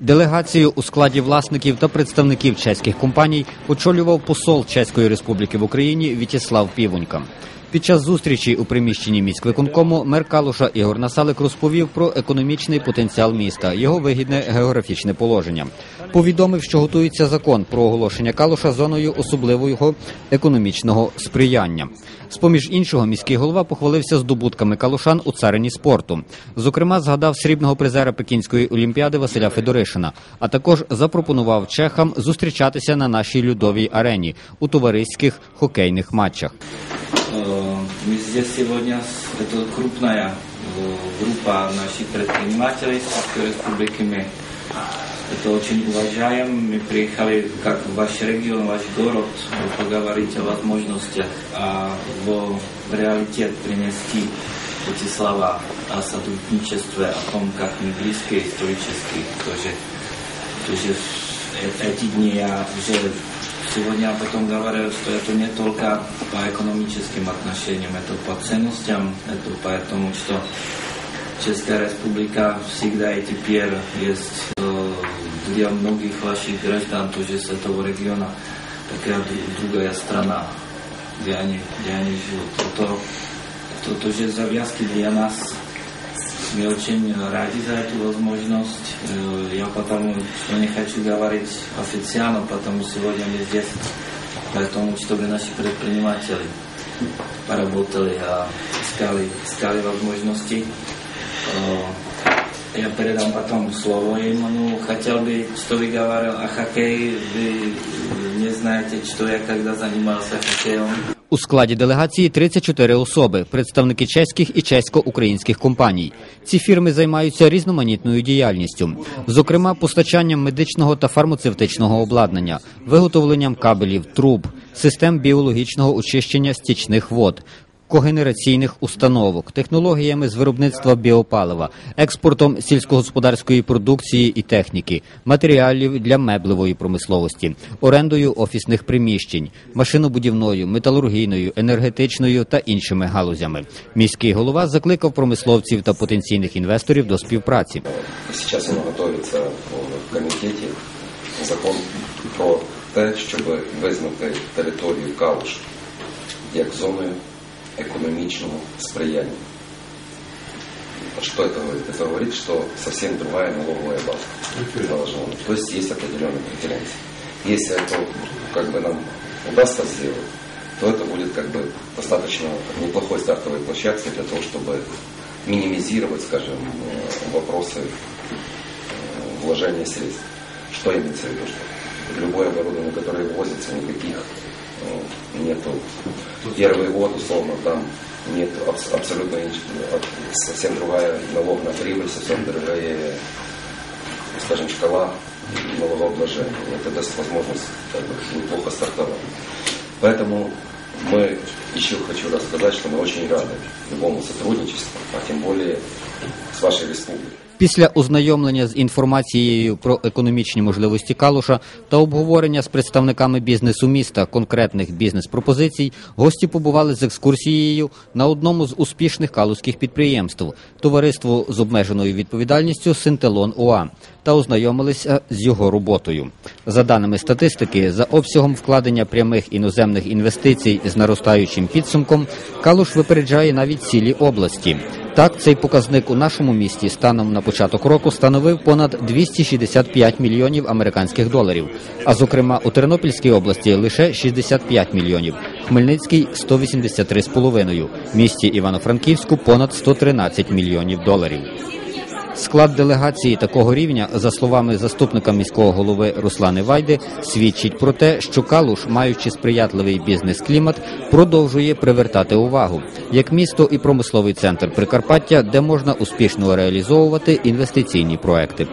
Делегацію у складі власників та представників чеських компаній очолював посол Чеської Республіки в Україні В'ячеслав Півонька. Під час зустрічі у приміщенні міськвиконкому мер Калуша Ігор Насалик розповів про економічний потенціал міста, його вигідне географічне положення. Повідомив, що готується закон про оголошення Калуша зоною особливого економічного сприяння. З поміж іншого, міський голова похвалився здобутками калушан у царині спорту. Зокрема, згадав срібного призера Пекінської олімпіади Василя Федоришина, а також запропонував чехам зустрічатися на нашій льодовій арені у товариських хокейних матчах. Э, Мы здесь сегодня, с- это крупная э, группа наших предпринимателей из Чешской Республики. Мы это очень уважаем. Мы приехали как в ваш регион, ваш город, э, поговорить о возможностях, а в реалитет принести эти слова о сотрудничестве, о том, как мы близки исторически тоже Protože e- эти дни я уже сегодня об этом говорил, что это не только по экономическим отношениям, это по ценностям, это поэтому, что Česká republika всегда и теперь есть э, для многих ваших граждан тоже с этого региона такая дру- другая страна, где они, где они живут. Это, это тоже завязки для нас мы очень рады за эту возможность. Э, Я потому что не хочу говорить официально, потому сегодня мы здесь, поэтому чтобы наши предприниматели поработали, а искали, искали возможности. Э, Я передам потом слово ему. Ну, хотел бы, что вы говорил о хоккее. Вы не знаете, что я когда занимался хоккеем. У складі делегації 34 особи, представники чеських і чесько-українських компаній. Ці фірми займаються різноманітною діяльністю, зокрема постачанням медичного та фармацевтичного обладнання, виготовленням кабелів, труб, систем біологічного очищення стічних вод. Когенераційних установок, технологіями з виробництва біопалива, експортом сільськогосподарської продукції і техніки, матеріалів для меблевої промисловості, орендою офісних приміщень, машинобудівною, металургійною, енергетичною та іншими галузями. Міський голова закликав промисловців та потенційних інвесторів до співпраці. Сейчас воно готується в комітеті закон про те, щоб визнати територію Калуш як зоною економічного сприяння. Что это говорит? Это говорит, что совсем другая налоговая база должна быть. То есть есть определенные преференции. Если это как бы нам удастся сделать, то это будет как бы достаточно неплохой стартовой площадкой для того, чтобы минимизировать, скажем, э, вопросы э, вложения средств. Что имеется в виду? Любое оборудование, которое ввозится, никаких нету. Первый год, условно, там нет абс- абсолютно совсем другая налог на прибыль, совсем другая, скажем, шкала налогообложения. Это даст возможность как бы, неплохо стартовать. Поэтому мы еще хочу раз сказать, что мы очень рады любому сотрудничеству, а тем более с вашей республикой. Після ознайомлення з інформацією про економічні можливості Калуша та обговорення з представниками бізнесу міста конкретних бізнес-пропозицій, гості побували з екскурсією на одному з успішних калузьких підприємств товариство з обмеженою відповідальністю Синтелон УА та ознайомилися з його роботою. За даними статистики, за обсягом вкладення прямих іноземних інвестицій з наростаючим підсумком, Калуш випереджає навіть цілі області. Так, цей показник у нашому місті станом на початок року становив понад 265 мільйонів американських доларів. А зокрема, у Тернопільській області лише 65 мільйонів, Хмельницький 183,5, місті Івано-Франківську понад 113 мільйонів доларів. Склад делегації такого рівня, за словами заступника міського голови Руслани Вайди, свідчить про те, що Калуш, маючи сприятливий бізнес-клімат, продовжує привертати увагу як місто і промисловий центр Прикарпаття, де можна успішно реалізовувати інвестиційні проекти.